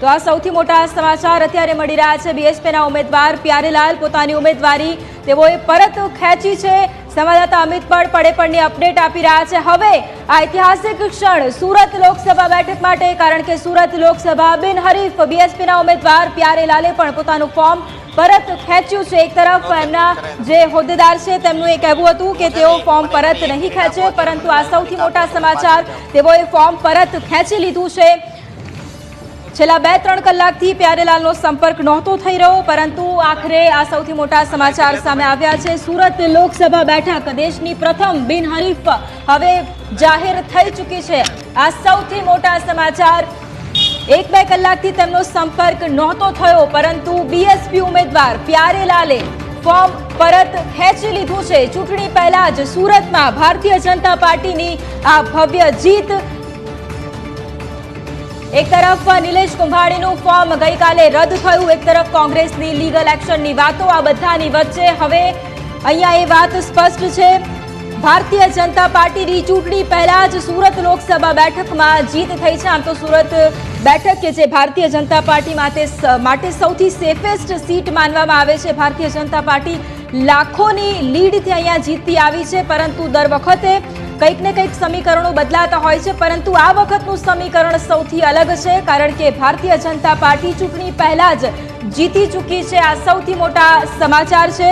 તો આ સૌથી મોટા સમાચાર અત્યારે મળી રહ્યા છે. બીએસપીના ઉમેદવાર પ્યારેલાલ પોતાની ઉમેદવારી તેઓએ પરત ખેંચી છે. સંવાદદાતા અમિત પણ પડેપણની અપડેટ આપી રહ્યા છે. હવે આ ઐતિહાસિક ક્ષણ સુરત લોકસભા બેઠક માટે, કારણ કે સુરત લોકસભા બિનહરીફ બીએસપીના ઉમેદવાર પ્યારેલાલે પણ પોતાનું ફોર્મ પરત ખેંચ્યું છે. એક તરફ એમના જે હોદ્દેદાર છે તેમનું એ કહેવું હતું કે તેઓ ફોર્મ પરત નહીં ખેંચે, પરંતુ આ સૌથી મોટા સમાચાર તેઓએ ફોર્મ પરત ખેંચી લીધું છે. છેલ્લા બે, ત્રણ કલાકથી પ્યારેલાલનો સંપર્ક નહોતો થઈ રહ્યો, પરંતુ આખરે આ સૌથી મોટા સમાચાર સામે આવ્યા છે. સુરત લોકસભા બેઠક, દેશની પ્રથમ બિનહરીફ હવે જાહેર થઈ ચૂકી છે. આ સૌથી મોટા સમાચાર, એક, બે કલાકથી તેમનો સંપર્ક નહોતો થયો, પરંતુ બીએસપી ઉમેદવાર પ્યારેલાલે ફોર્મ પરત ખેંચી લીધું છે. ચૂંટણી પહેલા જ સુરતમાં ભારતીય જનતા પાર્ટીની આ ભવ્ય જીત એક તરફ નિલેશ કુંભાણીનું ફોર્મ ગઈકાલે રદ થયું, એક તરફ કોંગ્રેસની લીગલ એક્શનની વાતો આ બધાની વચ્ચે. હવે અહીંયા એ વાત સ્પષ્ટ છે. ભારતીય જનતા પાર્ટીની ચૂંટણી પહેલા જ સુરત લોકસભા બેઠકમાં જીત થઈ છે. આમ તો સુરત બેઠક કે જે ભારતીય જનતા પાર્ટી માટે માટે સૌથી સેફેસ્ટ સીટ માનવામાં આવે છે. ભારતીય જનતા પાર્ટી લાખોની લીડથી અહીંયા જીતતી આવી છે, પરંતુ દર વખતે કંઈક ને કંઈક સમીકરણો બદલાતા હોય છે, પરંતુ આ વખતનું સમીકરણ સૌથી અલગ છે, કારણ કે ભારતીય જનતા પાર્ટી ચૂંટણી પહેલા જ જીતી ચૂકી છે. આ સૌથી મોટા સમાચાર છે.